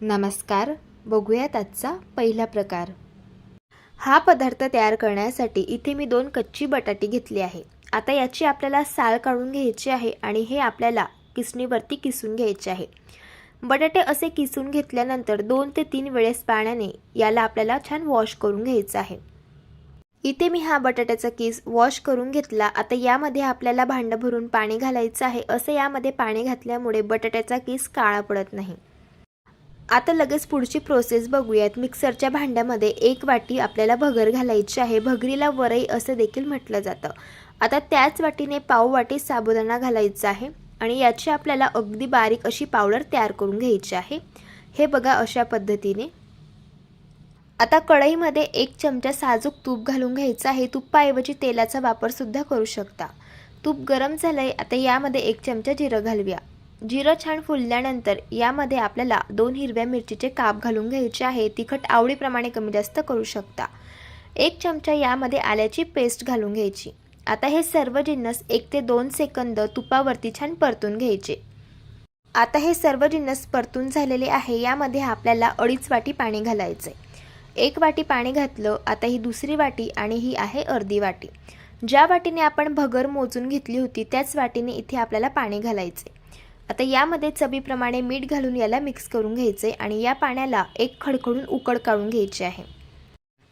नमस्कार बघूयात आजचा पहिला प्रकार. हा पदार्थ तयार करण्यासाठी इथे मी दोन कच्ची बटाटी घेतली आहे. आता याची आपल्याला साल काढून घ्यायची आहे आणि हे आपल्याला किसणीवरती किसून घ्यायचे आहे. बटाटे असे किसून घेतल्यानंतर दोन ते तीन वेळेस पाण्याने याला आपल्याला छान वॉश करून घ्यायचं आहे. इथे मी हा बटाट्याचा किस वॉश करून घेतला. आता यामध्ये आपल्याला भांडं भरून पाणी घालायचं आहे. असं यामध्ये पाणी घातल्यामुळे बटाट्याचा किस काळा पडत नाही. आता लगेच पुढची प्रोसेस बघूयात. मिक्सरच्या भांड्यामध्ये एक वाटी आपल्याला भगर घालायची आहे. भगरीला वरई असं देखील म्हटलं जातं. आता त्याच वाटीने पाव वाटी साबुदाणा घालायचा आहे आणि याची आपल्याला अगदी बारीक अशी पावडर तयार करून घ्यायची आहे. हे बघा अशा पद्धतीने. आता कढईमध्ये एक चमचा साजूक तूप घालून घ्यायचं आहे. तुपाऐवजी तेलाचा वापरसुद्धा करू शकता. तूप गरम झालंय आता यामध्ये एक चमचा जिरं घालूया. जिरं छान फुलल्यानंतर यामध्ये आपल्याला दोन हिरव्या मिरचीचे काप घालून घ्यायचे आहे. तिखट आवडीप्रमाणे कमी जास्त करू शकता. एक चमचा यामध्ये आल्याची पेस्ट घालून घ्यायची. आता हे सर्व जिन्नस एक ते दोन सेकंद तुपावरती छान परतून घ्यायचे. आता हे सर्व जिन्नस परतून झालेले आहे. यामध्ये आपल्याला अडीच वाटी पाणी घालायचे. एक वाटी पाणी घातलं आता ही दुसरी वाटी आणि ही आहे अर्धी वाटी. ज्या वाटीने आपण भगर मोजून घेतली होती त्याच वाटीने इथे आपल्याला पाणी घालायचे. आता यामध्ये चवीप्रमाणे मीठ घालून याला मिक्स करून घ्यायचे आणि या पाण्याला एक खडखडून उकड काढून घ्यायची आहे.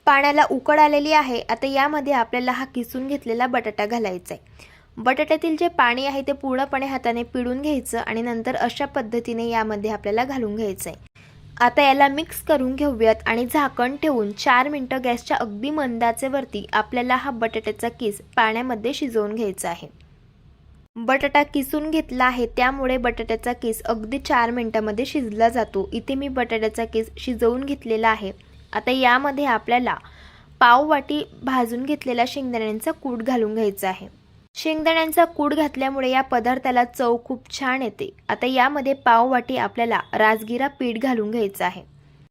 पाण्याला उकड आलेली आहे आता यामध्ये आपल्याला हा किसून घेतलेला बटाटा घालायचा आहे बटाट्यातील जे पाणी आहे ते पूर्णपणे हाताने पिळून घ्यायचं आणि नंतर अशा पद्धतीने यामध्ये आपल्याला घालून घ्यायचं आहे आता याला मिक्स करून घेऊयात आणि झाकण ठेवून चार मिनटं गॅसच्या अगदी मंदाचेवरती आपल्याला हा बटाट्याचा किस पाण्यामध्ये शिजवून घ्यायचा आहे. बटाटा किसून घेतला आहे त्यामुळे बटाट्याचा किस अगदी चार मिनटामध्ये शिजला जातो. इथे मी बटाट्याचा किस शिजवून घेतलेला आहे. आता यामध्ये आपल्याला पाव वाटी भाजून घेतलेला शेंगदाण्यांचा कूट घालून घ्यायचा आहे. शेंगदाण्यांचा कूट घातल्यामुळे या पदार्थाला चव खूप छान येते. आता यामध्ये पाव वाटी आपल्याला राजगिरा पीठ घालून घ्यायचं आहे.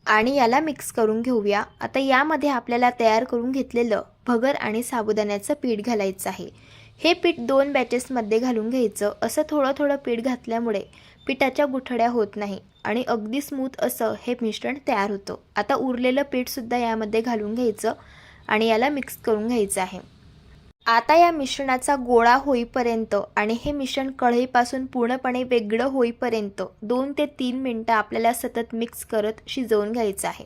आणि याला मिक्स करून घेऊया. आता यामध्ये आपल्याला तयार करून घेतलेलं भगर आणि साबुदाण्याचं पीठ घालायचं आहे. हे पीठ दोन बॅचेसमध्ये घालून घ्यायचं. असं थोडं थोडं पीठ घातल्यामुळे पिठाच्या गुठड्या होत नाही आणि अगदी स्मूथ असं हे मिश्रण तयार होतं. आता उरलेलं पीठसुद्धा यामध्ये घालून घ्यायचं आणि याला मिक्स करून घ्यायचं आहे. आता या मिश्रणाचा गोळा होईपर्यंत आणि हे मिश्रण कढईपासून पूर्णपणे वेगळं होईपर्यंत दोन ते तीन मिनटं आपल्याला सतत मिक्स करत शिजवून घ्यायचं आहे.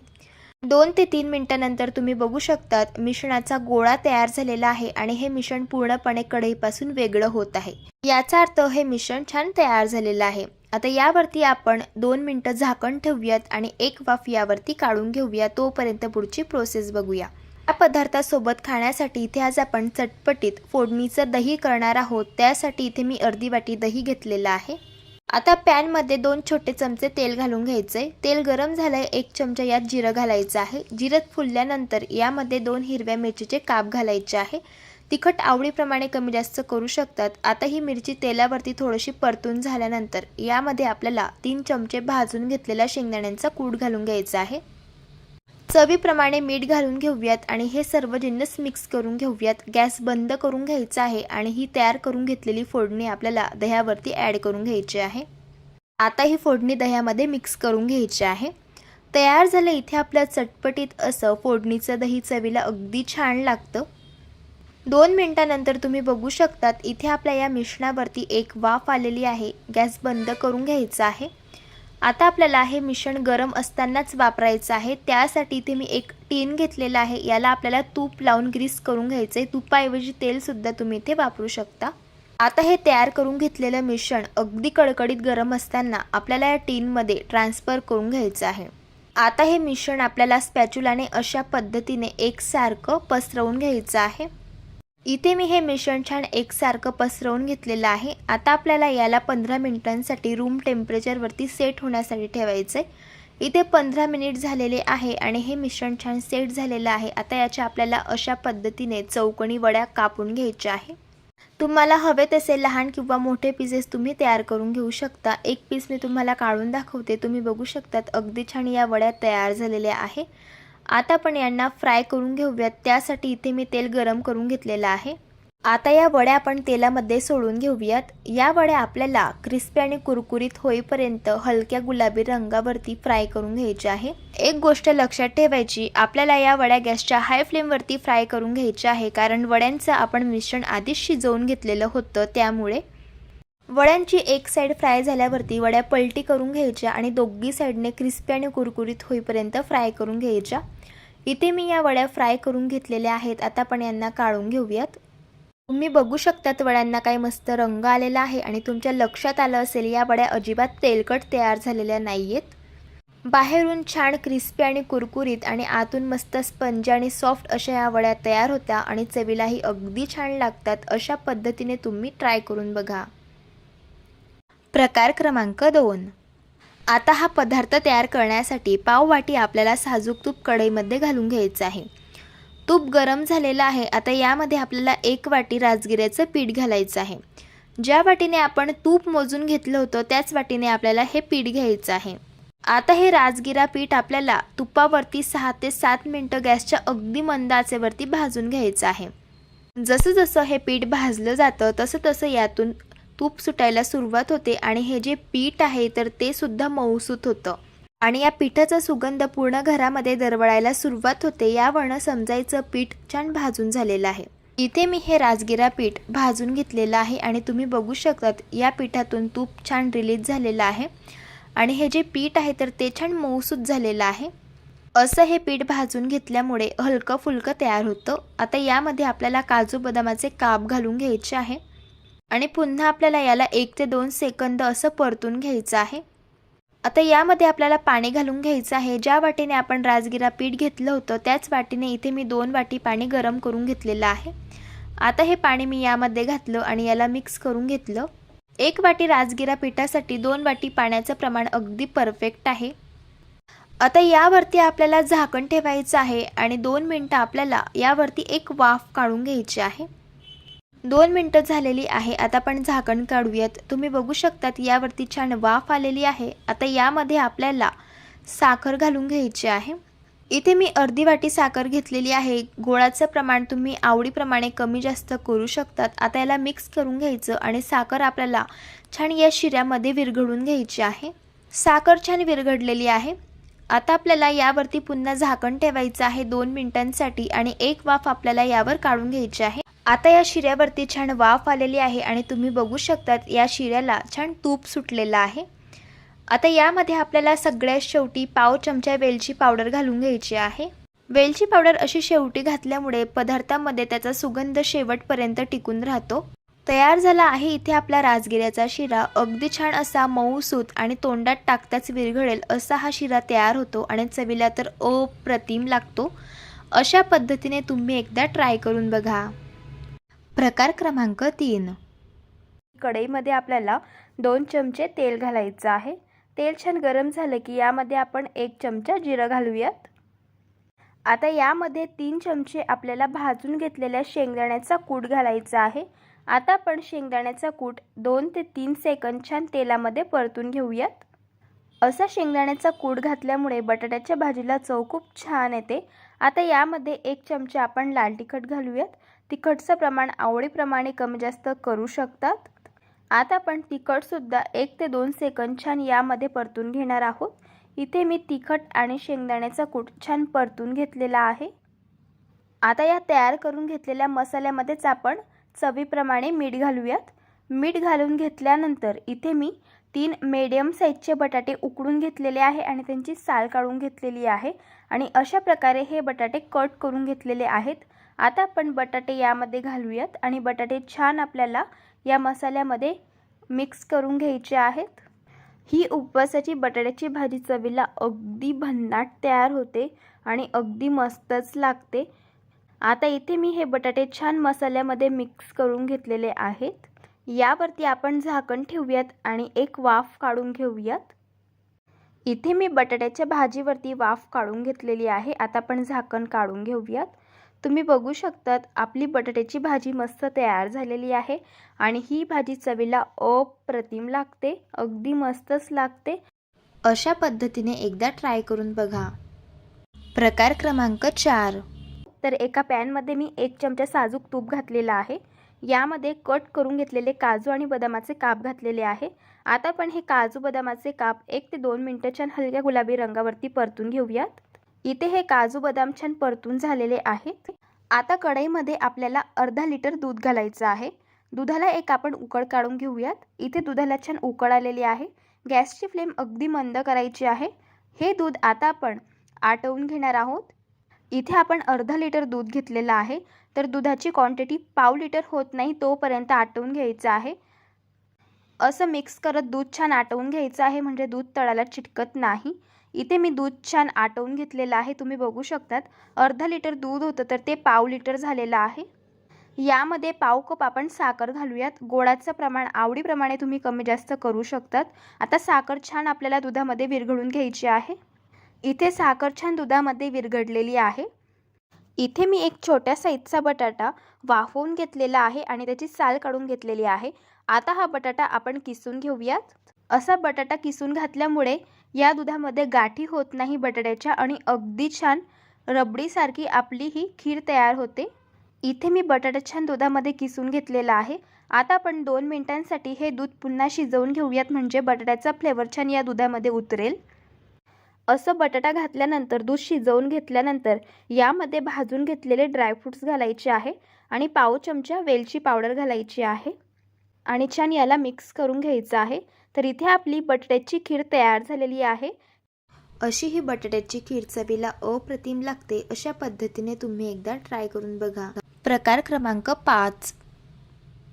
दोन ते तीन मिनटानंतर तुम्ही बघू शकतात मिश्रणाचा गोळा तयार झालेला आहे आणि हे मिश्रण पूर्णपणे कढईपासून वेगळं होत आहे. याचा अर्थ हे मिश्रण छान तयार झालेलं आहे. आता यावरती आपण दोन मिनटं झाकण ठेवूयात आणि एक वाफ यावरती काढून घेऊया तोपर्यंत पुढची प्रोसेस बघूया. या पदार्थासोबत खाण्यासाठी इथे आज आपण चटपटीत फोडणीचं दही करणार आहोत. त्यासाठी इथे मी अर्धी वाटी दही घेतलेलं आहे. आता पॅनमध्ये दोन छोटे चमचे तेल घालून घ्यायचे तेल गरम झालंय एक चमचा यात जिरं घालायचं आहे. जिरं फुलल्यानंतर यामध्ये दोन हिरव्या मिरचीचे काप घालायचे आहे. तिखट आवडीप्रमाणे कमी जास्त करू शकतात. आता ही मिरची तेलावरती थोडीशी परतून झाल्यानंतर यामध्ये आपल्याला तीन चमचे भाजून घेतलेला शेंगदाण्यांचा कूट घालून घ्यायचा आहे. चवीप्रमाणे मीठ घालून घेऊयात आणि हे सर्व जिन्नस मिक्स करून घेऊयात. गॅस बंद करून घ्यायचा आहे आणि ही तयार करून घेतलेली फोडणी आपल्याला दह्यावरती ॲड करून घ्यायची आहे. आता ही फोडणी दह्यामध्ये मिक्स करून घ्यायची आहे. तयार झालं इथे आपल्या चटपटीत असं फोडणीचं दही चवीला अगदी छान लागतं. दोन मिनटानंतर तुम्ही बघू शकतात इथे आपल्या या मिश्रणावरती एक वाफ आलेली आहे. गॅस बंद करून घ्यायचा आहे. आता आपल्याला हे मिश्रण गरम असतानाच वापरायचं आहे. त्यासाठी इथे मी एक टीन घेतलेला आहे. याला आपल्याला तूप लावून ग्रीस करून घ्यायचं आहे तुपाऐवजी तेलसुद्धा तुम्ही इथे वापरू शकता. आता हे तयार करून घेतलेलं मिश्रण अगदी कडकडीत गरम असताना आपल्याला या टीनमध्ये ट्रान्सफर करून घ्यायचं आहे. आता हे मिश्रण आपल्याला स्पॅच्युलाने अशा पद्धतीने एकसारखं पसरवून घ्यायचं आहे. इथे मी हे मिश्रण छान एकसारखं पसरवून घेतलेलं आहे. आता आपल्याला याला पंधरा मिनिटांसाठी रूम टेम्परेचरवरती सेट होण्यासाठी ठेवायचं आहे इथे पंधरा मिनिट झालेले आहे आणि हे मिश्रण छान सेट झालेलं आहे. आता याच्या आपल्याला अशा पद्धतीने चौकणी वड्या कापून घ्यायच्या आहे. तुम्हाला हवे तसे लहान किंवा मोठे पीसेस तुम्ही तयार करून घेऊ शकता. एक पीस मी तुम्हाला काढून दाखवते. तुम्ही बघू शकतात अगदी छान या वड्या तयार झालेल्या आहे. आता आपण यांना फ्राय करून घेऊयात. त्यासाठी इथे मी तेल गरम करून घेतलेलं आहे. आता या वड्या आपण तेलामध्ये सोडून घेऊयात. या वड्या आपल्याला क्रिस्पी आणि कुरकुरीत होईपर्यंत हलक्या गुलाबी रंगावरती फ्राय करून घ्यायची आहे. एक गोष्ट लक्षात ठेवायची आपल्याला या वड्या गॅसच्या हाय फ्लेमवरती फ्राय करून घ्यायच्या आहे कारण वड्यांचं आपण मिश्रण आधीच शिजवून घेतलेलं होतं त्यामुळे. वड्यांची एक साईड फ्राय झाल्यावरती वड्या पलटी करून घ्यायच्या आणि दोघी साईडने क्रिस्पी आणि कुरकुरीत होईपर्यंत फ्राय करून घ्यायच्या. इथे मी या वड्या फ्राय करून घेतलेल्या आहेत. आता आपण यांना काढून घेऊयात. तुम्ही बघू शकतात वड्यांना काय मस्त रंग आलेला आहे आणि तुमच्या लक्षात आलं असेल या वड्या अजिबात तेलकट तयार झालेल्या नाही आहेत बाहेरून छान क्रिस्पी आणि कुरकुरीत आणि आतून मस्त स्पंज आणि सॉफ्ट अशा या वड्या तयार होत्या आणि चवीलाही अगदी छान लागतात. अशा पद्धतीने तुम्ही ट्राय करून बघा. प्रकार क्रमांक दोन. आता हा पदार्थ तयार करण्यासाठी पाववाटी आपल्याला साजूक तूप कढईमध्ये घालून घ्यायचं आहे. तूप गरम झालेलं आहे. आता यामध्ये आपल्याला एक वाटी राजगिऱ्याचं पीठ घालायचं आहे. ज्या वाटीने आपण तूप मोजून घेतलं होतं त्याच वाटीने आपल्याला हे पीठ घ्यायचं आहे. आता हे राजगिरा पीठ आपल्याला तुपावरती सहा ते सात मिनटं गॅसच्या अगदी मंद आचेवरती भाजून घ्यायचं आहे. जसं जसं हे पीठ भाजलं जातं तसं तसं यातून तूप सुटायला सुरुवात होते आणि हे जे पीठ आहे तर ते सुद्धा मऊसूत होतं. आणि या पिठाचा सुगंध पूर्ण घरामध्ये दरवळायला सुरुवात होते यावरनं समजायचं पीठ छान भाजून झालेलं आहे. इथे मी हे राजगिरा पीठ भाजून घेतलेलं आहे आणि तुम्ही बघू शकतात या पिठातून तूप छान रिलीज झालेलं आहे. आणि हे जे पीठ आहे तर ते छान मऊसूत झालेलं आहे. असं हे पीठ भाजून घेतल्यामुळे हलकं फुलकं तयार होतं. आता यामध्ये आपल्याला काजू बदामाचे काप घालून घ्यायचे आहे. आणि पुन्हा आपल्याला याला एक ते दोन सेकंद असं परतून घ्यायचं आहे. आता यामध्ये आपल्याला पाणी घालून घ्यायचं आहे. ज्या वाटीने आपण राजगिरा पीठ घेतलं होतं त्याच वाटीने इथे मी दोन वाटी पाणी गरम करून घेतलेलं आहे. आता हे पाणी मी यामध्ये घातलं आणि याला मिक्स करून घेतलं. एक वाटी राजगिरा पिठासाठी दोन वाटी पाण्याचं प्रमाण अगदी परफेक्ट आहे. आता यावरती आपल्याला झाकण ठेवायचं आहे आणि दोन मिनटं आपल्याला यावरती एक वाफ काढून घ्यायची आहे. दोन मिनटं झालेली आहे. आता आपण झाकण काढूयात. तुम्ही बघू शकतात यावरती छान वाफ आलेली आहे. आता यामध्ये आपल्याला साखर घालून घ्यायची आहे. इथे मी अर्धी वाटी साखर घेतलेली आहे. गोळाचं प्रमाण तुम्ही आवडीप्रमाणे कमी जास्त करू शकतात. आता याला मिक्स करून घ्यायचं आणि साखर आपल्याला छान या शिऱ्यामध्ये विरघळून घ्यायची आहे. साखर छान विरघडलेली आहे. आता आपल्याला यावरती पुन्हा झाकण ठेवायचं आहे दोन मिनिटांसाठी आणि एक वाफ आपल्याला यावर काढून घ्यायची आहे. आता या शिऱ्यावरती छान वाफ आलेली आहे आणि तुम्ही बघू शकतात या शिऱ्याला छान तूप सुटलेलं आहे. आता यामध्ये आपल्याला सगळ्यात शेवटी पाव चमचा वेलची पावडर घालून घ्यायची आहे. वेलची पावडर अशी शेवटी घातल्यामुळे पदार्थामध्ये त्याचा सुगंध शेवटपर्यंत टिकून राहतो. तयार झाला आहे इथे आपला राजगिऱ्याचा शिरा. अगदी छान असा मऊसूत आणि तोंडात टाकताच विरघळेल असा हा शिरा तयार होतो आणि चवीला तर अप्रतिम लागतो. अशा पद्धतीने तुम्ही एकदा ट्राय करून बघा. प्रकार क्रमांक तीन. कढईमध्ये आपल्याला दोन चमचे तेल घालायचं आहे. तेल छान गरम झालं की यामध्ये आपण एक चमचा जिरं घालूयात. आता यामध्ये तीन चमचे आपल्याला भाजून घेतलेल्या शेंगदाण्याचा कूट घालायचा आहे. आता आपण शेंगदाण्याचा कूट दोन ते तीन सेकंद छान तेलामध्ये परतून घेऊयात. असा शेंगदाण्याचा कूट घातल्यामुळे बटाट्याच्या भाजीला चव खूप छान येते. आता यामध्ये एक चमचा आपण लाल तिखट घालूयात. तिखटचं प्रमाण आवडीप्रमाणे कमी जास्त करू शकतात. आता आपण तिखटसुद्धा एक ते दोन सेकंद छान यामध्ये परतून घेणार आहोत. इथे मी तिखट आणि शेंगदाण्याचा कूट छान परतून घेतलेला आहे. आता या तयार करून घेतलेल्या मसाल्यामध्येच आपण चवीप्रमाणे मीठ घालूयात. मीठ घालून घेतल्यानंतर इथे मी तीन मीडियम साईजचे बटाटे उकडून घेतलेले आहे आणि त्यांची साल काढून घेतलेली आहे. आणि अशा प्रकारे हे बटाटे कट करून घेतलेले आहेत. आता आपण बटाटे यामध्ये घालूयात आणि बटाटे छान आपल्याला या मसाल्यामध्ये मिक्स करून घ्यायचे आहेत. ही उपवासाची बटाट्याची भाजी चवीला अगदी भन्नाट तयार होते आणि अगदी मस्तच लागते. आता इथे मी हे बटाटे छान मसाल्यामध्ये मिक्स करून घेतलेले आहेत. यावरती आपण झाकण ठेवूयात आणि एक वाफ काढून घेऊयात. इथे मी बटाट्याच्या भाजीवरती वाफ काढून घेतलेली आहे. आता आपण झाकण काढून घेऊयात. तुम्ही बघू शकतात आपली बटाट्याची भाजी मस्त तयार झालेली आहे आणि ही भाजी चवीला अप्रतिम लागते अगदी मस्तच लागते. अशा पद्धतीने एकदा ट्राय करून बघा. प्रकार क्रमांक चार. तर एका पॅनमध्ये मी एक चमचा साजूक तूप घातलेला आहे. यामध्ये कट करून घेतलेले काजू आणि बदामाचे काप घातलेले आहे. आता आपण हे काजू बदामाचे काप एक ते दोन मिनटं छान हलक्या गुलाबी रंगावरती परतून घेऊयात. इथे हे काजू बदाम छान परतून झालेले आहेत आता कढईमध्ये आपल्याला अर्धा लिटर दूध घालायचं आहे. दुधाला एक आपण उकळ काढून घेऊयात. इथे दुधाला छान उकळ आलेली आहे. गॅसची फ्लेम अगदी मंद करायची आहे. हे दूध आता आपण आटवून घेणार आहोत. इथे आपण अर्धा लिटर दूध घेतलेलं आहे. तर दुधाची क्वांटिटी पाव लिटर होत नाही तोपर्यंत आटवून घ्यायचं आहे. असं मिक्स करत दूध छान आटवून घ्यायचं आहे. म्हणजे दूध तळाला चिटकत नाही. इथे मी दूध छान आटवून घेतलेलं आहे. तुम्ही बघू शकतात. अर्धा लिटर दूध होतं तर ते पाव लिटर झालेलं आहे. यामध्ये पाव कप आपण साखर घालूयात. गोडाचं प्रमाण आवडीप्रमाणे तुम्ही कमी जास्त करू शकतात. आता साखर छान आपल्याला दुधामध्ये विरघळून घ्यायची आहे. इथे साखर छान दुधामध्ये विरघडलेली आहे. इथे मी एक छोट्या साईजचा बटाटा वाफवून घेतलेला आहे आणि त्याची साल काढून घेतलेली आहे. आता हा बटाटा आपण किसून घेऊयात. असा बटाटा किसून घातल्यामुळे या दुधामध्ये गाठी होत नाही बटाट्याच्या आणि अगदी छान रबडीसारखी आपली ही खीर तयार होते. इथे मी बटाटा छान दुधामध्ये किसून घेतलेला आहे. आता आपण दोन मिनिटांसाठी हे दूध पुन्हा शिजवून घेऊयात म्हणजे बटाट्याचा फ्लेवर छान या दुधामध्ये उतरेल. असं बटाटा घातल्यानंतर दूध शिजवून घेतल्यानंतर यामध्ये भाजून घेतलेले ड्रायफ्रूट्स घालायचे आहे आणि पाव चमचा वेलची पावडर घालायची आहे. आणि छान याला मिक्स करून घ्यायचं आहे. तर इथे आपली बटाट्याची खीर तयार झालेली आहे. अशी ही बटाट्याची खीर चवीला अप्रतिम लागते अशा पद्धतीने तुम्ही एकदा ट्राय करून बघा. प्रकार क्रमांक पाच.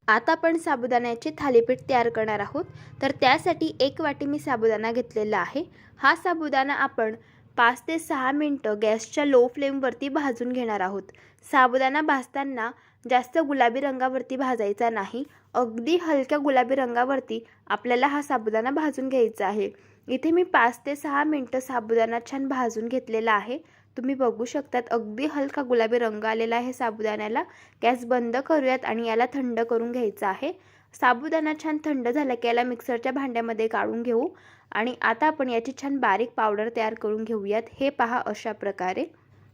आता आपण साबुदाण्याचे थालीपीठ तयार करणार आहोत. तर त्यासाठी एक वाटी मी साबुदाणा घेतलेला आहे. हा साबुदाणा आपण पाच ते सहा मिनटं गॅसच्या लो फ्लेमवरती भाजून घेणार आहोत. साबुदाणा भाजताना जास्त गुलाबी रंगावरती भाजायचा नाही. अगदी हलक्या गुलाबी रंगावरती आपल्याला हा साबुदाणा भाजून घ्यायचा आहे. इथे मी पाच ते सहा मिनटं साबुदाणा छान भाजून घेतलेला आहे. तुम्ही बघू शकतात अगदी हलका गुलाबी रंग आलेला आहे साबुदाण्याला. गॅस बंद करूयात आणि याला थंड करून घ्यायचं आहे. साबुदाणा छान थंड झाला की याला मिक्सरच्या भांड्यामध्ये काढून घेऊ. आणि आता आपण याची छान बारीक पावडर तयार करून घेऊयात. हे पहा अशा प्रकारे.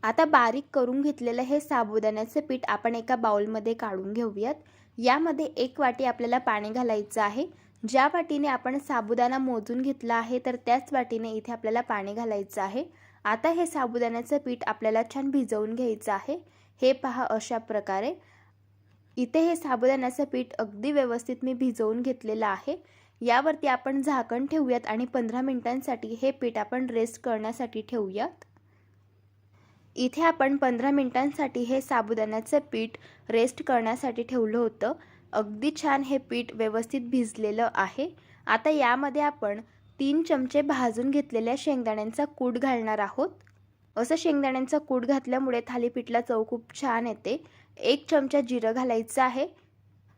आता बारीक करून घेतलेलं हे साबुदाण्याचं पीठ आपण एका बाउलमध्ये काढून घेऊयात. यामध्ये एक वाटी आपल्याला पाणी घालायचं आहे. ज्या वाटीने आपण साबुदाणा मोजून घेतला आहे तर त्याच वाटीने इथे आपल्याला पाणी घालायचं आहे. आता हे साबुदाण्याचं पीठ आपल्याला छान भिजवून घ्यायचं आहे. हे पहा अशा प्रकारे. इथे हे साबुदाण्याचं पीठ अगदी व्यवस्थित मी भिजवून घेतलेलं आहे. यावरती आपण झाकण ठेवूयात आणि पंधरा मिनिटांसाठी हे पीठ आपण रेस्ट करण्यासाठी ठेवूयात. इथे आपण पंधरा मिनटांसाठी हे साबुदाण्याचं पीठ रेस्ट करण्यासाठी ठेवलं होतं. अगदी छान हे पीठ व्यवस्थित भिजलेलं आहे. आता यामध्ये आपण तीन चमचे भाजून घेतलेल्या शेंगदाण्यांचा कूट घालणार आहोत. असं शेंगदाण्यांचा कूट घातल्यामुळे थालीपीठला चव खूप छान येते. एक चमचा जिरं घालायचं आहे.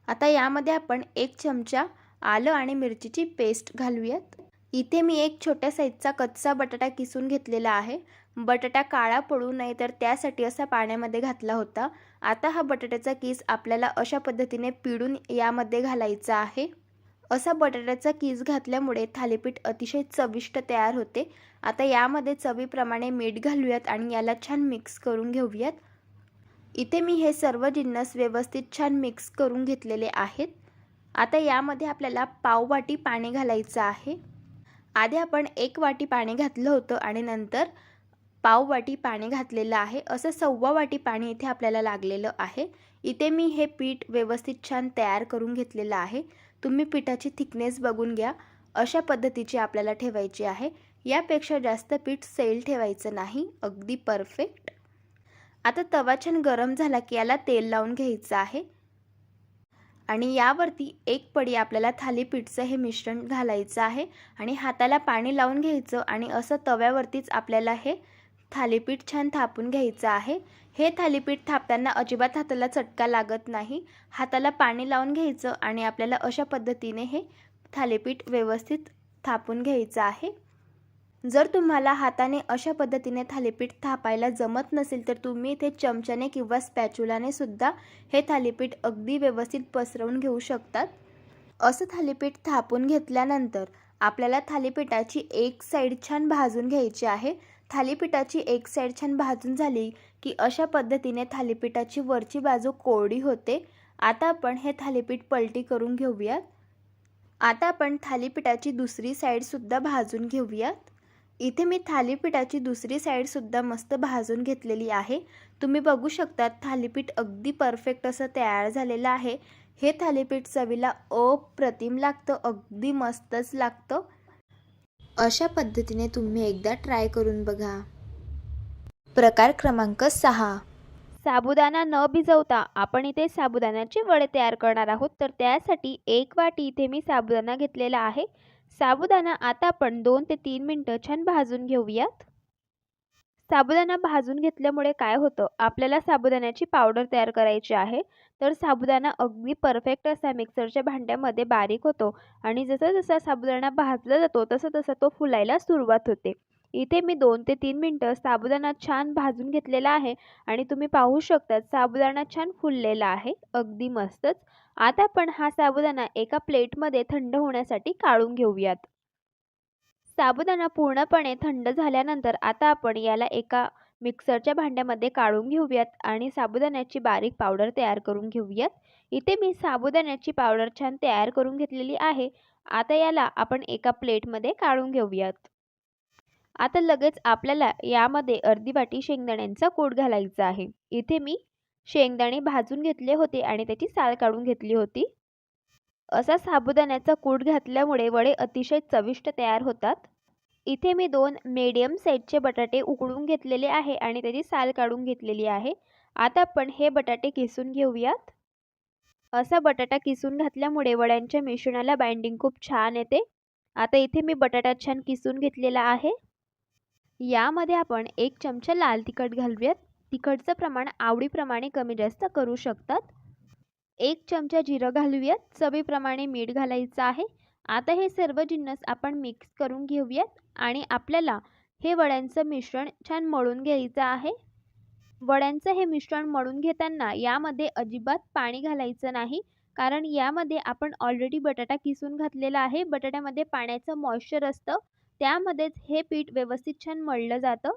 आता यामध्ये आपण एक चमचा आलं आणि मिरचीची पेस्ट घालूयात. इथे मी एक छोट्या साईजचा कच्चा बटाटा किसून घेतलेला आहे. बटाटा काळा पडू नये तर त्यासाठी असा पाण्यामध्ये घातला होता. आता हा बटाट्याचा किस आपल्याला अशा पद्धतीने पिळून यामध्ये घालायचा आहे. असा बटाट्याचा किस घातल्यामुळे थालीपीठ अतिशय चविष्ट तयार होते. आता यामध्ये चवीप्रमाणे मीठ घालूयात आणि याला छान मिक्स करून घेऊयात. इथे मी हे सर्व जिन्नस व्यवस्थित छान मिक्स करून घेतलेले आहेत. आता यामध्ये आपल्याला पाववाटी पाणी घालायचं आहे. आधी आपण एक वाटी पाणी घातलं होतं आणि नंतर पाव वाटी पाणी घातलेलं आहे. असं सव्वा वाटी पाणी इथे आपल्याला लागलेलं आहे. इथे मी हे पीठ व्यवस्थित छान तयार करून घेतलेलं आहे. तुम्ही पिठाची थिकनेस बघून घ्या. अशा पद्धतीची आपल्याला ठेवायची आहे. यापेक्षा जास्त पीठ सैल ठेवायचं नाही. अगदी परफेक्ट. आता तवा छान गरम झाला की याला तेल लावून घ्यायचं आहे. आणि यावरती एक पडी आपल्याला थालीपीठचं हे मिश्रण घालायचं आहे आणि हाताला पाणी लावून घ्यायचं आणि असं तव्यावरतीच आपल्याला हे थालीपीठ छान थापून घ्यायचं आहे. हे थालीपीठ थापताना अजिबात हाताला चटका लागत नाही. हाताला पाणी लावून घ्यायचं आणि आपल्याला अशा पद्धतीने हे थालीपीठ व्यवस्थित थापून घ्यायचं आहे. जर तुम्हाला हाताने अशा पद्धतीने थालीपीठ थापायला जमत नसेल तर तुम्ही इथे चमच्याने किंवा स्पॅच्युलाने सुद्धा हे थालीपीठ अगदी व्यवस्थित पसरवून घेऊ शकतात. असं थालीपीठ थापून घेतल्यानंतर आपल्याला थालीपीठाची एक साईड छान भाजून घ्यायची आहे. थालीपीठाची एक साईड छान भाजून झाली की अशा पद्धतीने थालीपीठाची वरची बाजू कोरडी होते. आता आपण हे थालीपीठ पलटी करून घेऊयात. आता आपण थालीपीठाची दुसरी साईडसुद्धा भाजून घेऊयात. इथे मी थालीपीठाची दुसरी साईडसुद्धा मस्त भाजून घेतलेली आहे. तुम्ही बघू शकता थालीपीठ अगदी परफेक्ट असं तयार झालेलं आहे. हे थालीपीठ चवीला अप्रतिम लागतं अगदी मस्तच लागतं. अशा पद्धतीने तुम्ही एकदा ट्राय करून बघा. प्रकार क्रमांक सहा. साबुदाणा न भिजवता आपण इथे साबुदाण्याचे वडे तयार करणार आहोत. तर त्यासाठी एक वाटी इथे मी साबुदाणा घेतलेला आहे. साबुदाणा आता आपण दोन ते तीन मिनटं छान भाजून घेऊयात. साबुदाणा भाजून घेतल्यामुळे काय होतं? आपल्याला साबुदाण्याची पावडर तयार करायची आहे. तर साबुदाणा अगदी परफेक्ट असा मिक्सरच्या भांड्यामध्ये बारीक होतो आणि जसा जसा साबुदाणा भाजला जातो तसं तसा तो फुलायला सुरुवात होते. इथे मी दोन ते तीन मिनटं साबुदाणा छान भाजून घेतलेला आहे आणि तुम्ही पाहू शकता साबुदाणा छान फुललेला आहे अगदी मस्तच. आता आपण हा साबुदाणा एका प्लेटमध्ये थंड होण्यासाठी काढून घेऊयात. साबुदाणा पूर्णपणे थंड झाल्यानंतर आता आपण याला एका मिक्सरच्या भांड्यामध्ये काढून घेऊयात आणि साबुदाण्याची बारीक पावडर तयार करून घेऊयात. इथे मी साबुदाण्याची पावडर छान तयार करून घेतलेली आहे. आता याला आपण एका प्लेटमध्ये काढून घेऊयात. आता लगेच आपल्याला यामध्ये अर्धी वाटी शेंगदाण्यांचा कोट घालायचा आहे. इथे मी शेंगदाणे भाजून घेतले होते आणि त्याची साल काढून घेतली होती. असा साबुदाण्याचा कूट घातल्यामुळे वडे अतिशय चविष्ट तयार होतात. इथे मी दोन मीडियम साईजचे बटाटे उकडून घेतलेले आहे आणि त्याची साल काढून घेतलेली आहे. आता आपण हे बटाटे किसून घेऊयात. असा बटाटा किसून घातल्यामुळे वड्यांच्या मिश्रणाला बाइंडिंग खूप छान येते. आता इथे मी बटाटा छान किसून घेतलेला आहे. यामध्ये आपण एक चमचा लाल तिखट घालूयात. तिखटचं प्रमाण आवडीप्रमाणे कमी जास्त करू शकतात. एक चमचा जिरं घालूयात. चवीप्रमाणे मीठ घालायचं आहे. आता हे सर्व जिन्नस आपण मिक्स करून घेऊयात आणि आपल्याला हे वड्यांचं मिश्रण छान मळून घ्यायचं आहे. वड्यांचं हे मिश्रण मळून घेताना यामध्ये अजिबात पाणी घालायचं नाही. कारण यामध्ये आपण ऑलरेडी बटाटा किसून घातलेला आहे. बटाट्यामध्ये पाण्याचं मॉइश्चर असतं. त्यामध्येच हे पीठ व्यवस्थित छान मळलं जातं.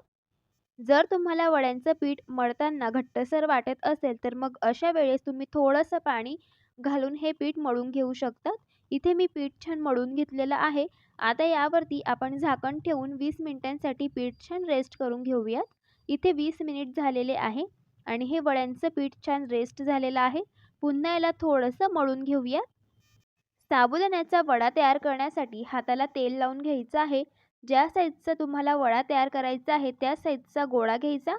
जर तुम्हाला वड्यांचं पीठ मळताना घट्टसर वाटत असेल तर मग अशा वेळेस तुम्ही थोडंसं पाणी घालून हे पीठ मळून घेऊ शकतात इथे मी पीठ छान मळून घेतलेलं आहे. आता यावरती आपण झाकण ठेवून वीस मिनिटांसाठी पीठ छान रेस्ट करून घेऊयात. इथे वीस मिनिट झालेले आहे आणि हे वड्यांचं पीठ छान रेस्ट झालेलं आहे. पुन्हा याला थोडंसं मळून घेऊयात. साबुदाण्याचा वडा तयार करण्यासाठी हाताला तेल लावून घ्यायचं आहे. ज्या साईजचा तुम्हाला वडा तयार करायचा आहे त्या साईजचा गोळा घ्यायचा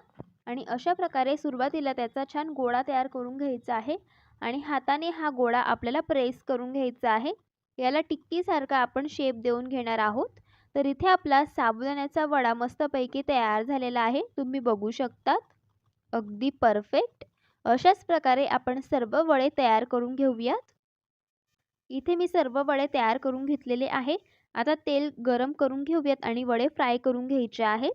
आणि अशा प्रकारे सुरुवातीला त्याचा छान गोळा तयार करून घ्यायचा आहे आणि हाताने हा गोळा आपल्याला प्रेस करून घ्यायचा आहे. याला टिक्कीसारखा आपण शेप देऊन घेणार आहोत. तर इथे आपला साबुदाण्याचा वडा मस्तपैकी तयार झालेला आहे. तुम्ही बघू शकतात. अगदी परफेक्ट अशाच प्रकारे आपण सर्व वडे तयार करून घेऊयात. इथे मी सर्व वडे तयार करून घेतलेले आहे आता तेल गरम करून घेऊयात आणि वडे फ्राय करून घ्यायचे आहेत.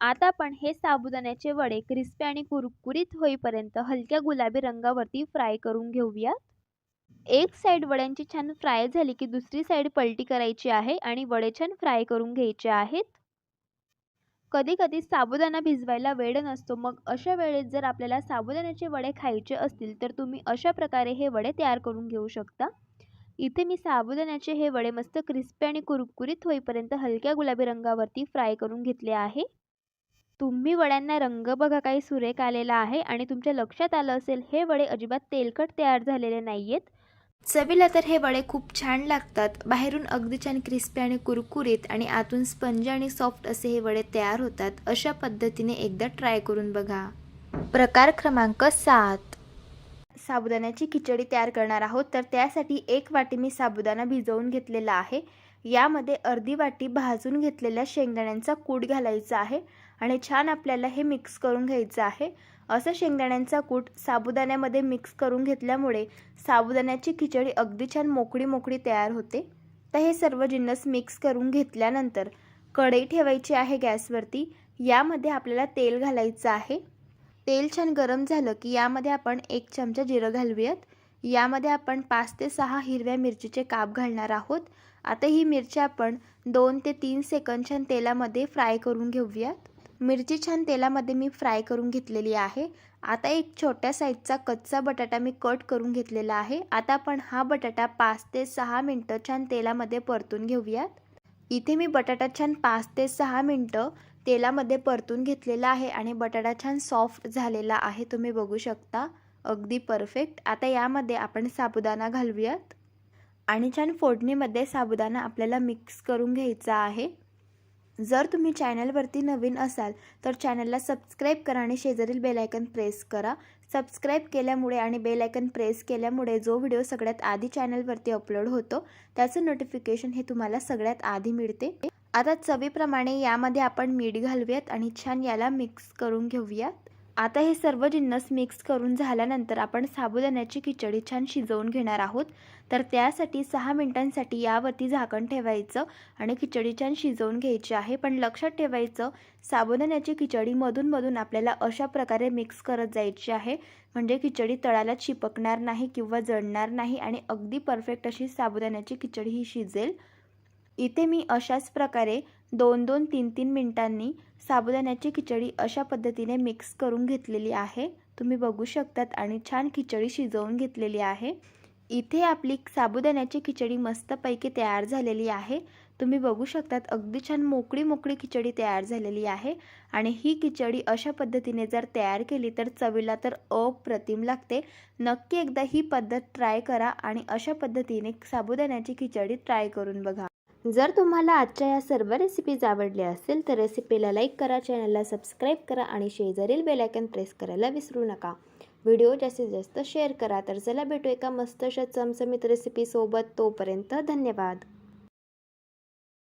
आता आपण हे साबुदाण्याचे वडे क्रिस्पी आणि कुरकुरीत होईपर्यंत हलक्या गुलाबी रंगावरती फ्राय करून घेऊयात. एक साईड वड्यांची छान फ्राय झाली की दुसरी साईड पलटी करायची आहे आणि वडे छान फ्राय करून घ्यायचे आहेत. कधी कधी साबुदाणा भिजवायला वेळ नसतो मग अशा वेळेस जर आपल्याला साबुदाण्याचे वडे खायचे असतील तर तुम्ही अशा प्रकारे हे वडे तयार करून घेऊ शकता. इथे मी साबुदाण्याचे हे वडे मस्त क्रिस्पी आणि कुरकुरीत होईपर्यंत हलक्या गुलाबी रंगावरती फ्राय करून घेतले आहे. तुम्ही वड्यांना रंग बघा काही सुरेख आलेला आहे आणि तुमच्या लक्षात आलं असेल हे वडे अजिबात तेलकट तयार झालेले नाही आहेत चवीला तर हे वडे खूप छान लागतात. बाहेरून अगदी छान क्रिस्पी आणि कुरकुरीत आणि आतून स्पंज आणि सॉफ्ट असे हे वडे तयार होतात. अशा पद्धतीने एकदा ट्राय करून बघा. प्रकार क्रमांक सात. साबुदाण्याची खिचडी तयार करणार आहोत. तर त्यासाठी एक वाटी मी साबुदाणा भिजवून घेतलेला आहे. यामध्ये अर्धी वाटी भाजून घेतलेल्या शेंगदाण्यांचा कूट घालायचा आहे आणि छान आपल्याला हे मिक्स करून घ्यायचं आहे. असं शेंगदाण्यांचा कूट साबुदाण्यामध्ये मिक्स करून घेतल्यामुळे साबुदाण्याची खिचडी अगदी छान मोकळी मोकळी तयार होते. तर हे सर्व जिन्नस मिक्स करून घेतल्यानंतर कढई ठेवायची आहे गॅसवरती. यामध्ये आपल्याला तेल घालायचं आहे. तेल छान गरम झालं की यामध्ये आपण एक चमचा जिरं घालूयात. यामध्ये आपण पाच ते सहा हिरव्या मिरचीचे काप घालणार आहोत. आता ही मिरची आपण दोन ते तीन सेकंद छान तेलामध्ये फ्राय करून घेऊयात. मिरची छान तेलामध्ये मी फ्राय करून घेतलेली आहे. आता एक छोट्या साईजचा कच्चा बटाटा मी कट करून घेतलेला आहे. आता आपण हा बटाटा पाच ते सहा मिनटं छान तेलामध्ये परतून घेऊयात. इथे मी बटाटा छान पाच ते सहा मिनटं तेलामध्ये परतून घेतलेला आहे आणि बटाटा छान सॉफ्ट झालेला आहे. तुम्ही बघू शकता. अगदी परफेक्ट आता यामध्ये आपण साबुदाणा घालूयात. आणि छान फोडणीमध्ये साबुदाणा आपल्याला मिक्स करून घ्यायचा आहे. जर तुम्ही चॅनलवरती नवीन असाल तर चॅनलला सबस्क्राईब करा आणि शेजारील बेलायकन प्रेस करा. सबस्क्राईब केल्यामुळे आणि बेलायकन प्रेस केल्यामुळे जो व्हिडिओ सगळ्यात आधी चॅनलवरती अपलोड होतो त्याचं नोटिफिकेशन हे तुम्हाला सगळ्यात आधी मिळते. आता चवीप्रमाणे यामध्ये आपण मीठ घालूयात आणि छान याला मिक्स करून घेऊयात. आता हे सर्व जिन्नस मिक्स करून झाल्यानंतर आपण साबुदाण्याची खिचडी छान शिजवून घेणार आहोत. तर त्यासाठी सहा मिनिटांसाठी यावरती झाकण ठेवायचं आणि खिचडी छान शिजवून घ्यायची आहे. पण लक्षात ठेवायचं साबुदाण्याची खिचडी मधूनमधून आपल्याला अशा प्रकारे मिक्स करत जायची आहे. म्हणजे खिचडी तळाला चिपकणार नाही किंवा जळणार नाही आणि अगदी परफेक्ट अशी साबुदाण्याची खिचडी ही शिजेल. इथे मी अशाच प्रकारे दोन दोन तीन तीन मिनटांनी साबुदाण्याची खिचडी अशा पद्धतीने मिक्स करून घेतलेली आहे. तुम्ही बघू शकतात आणि छान खिचडी शिजवून घेतलेली आहे. इथे आपली साबुदाण्याची खिचडी मस्तपैकी तयार झालेली आहे. तुम्ही बघू शकतात अगदी छान मोकळी मोकळी खिचडी तयार झालेली आहे. आणि ही खिचडी अशा पद्धतीने जर तयार केली तर चवीला तर अप्रतिम लागते. नक्की एकदा ही पद्धत ट्राय करा आणि अशा पद्धतीने साबुदाण्याची खिचडी ट्राय करून बघा. जर तुम्हाला आजच्या या सर्व रेसिपीज आवडल्या असेल तर रेसिपीला लाईक करा चॅनलला सबस्क्राईब करा आणि शेजारील बेलायकन प्रेस करायला विसरू नका. व्हिडिओ जास्तीत जास्त शेअर करा. तर चला भेटू एका मस्त अशा चमचमीत रेसिपीसोबत तोपर्यंत धन्यवाद.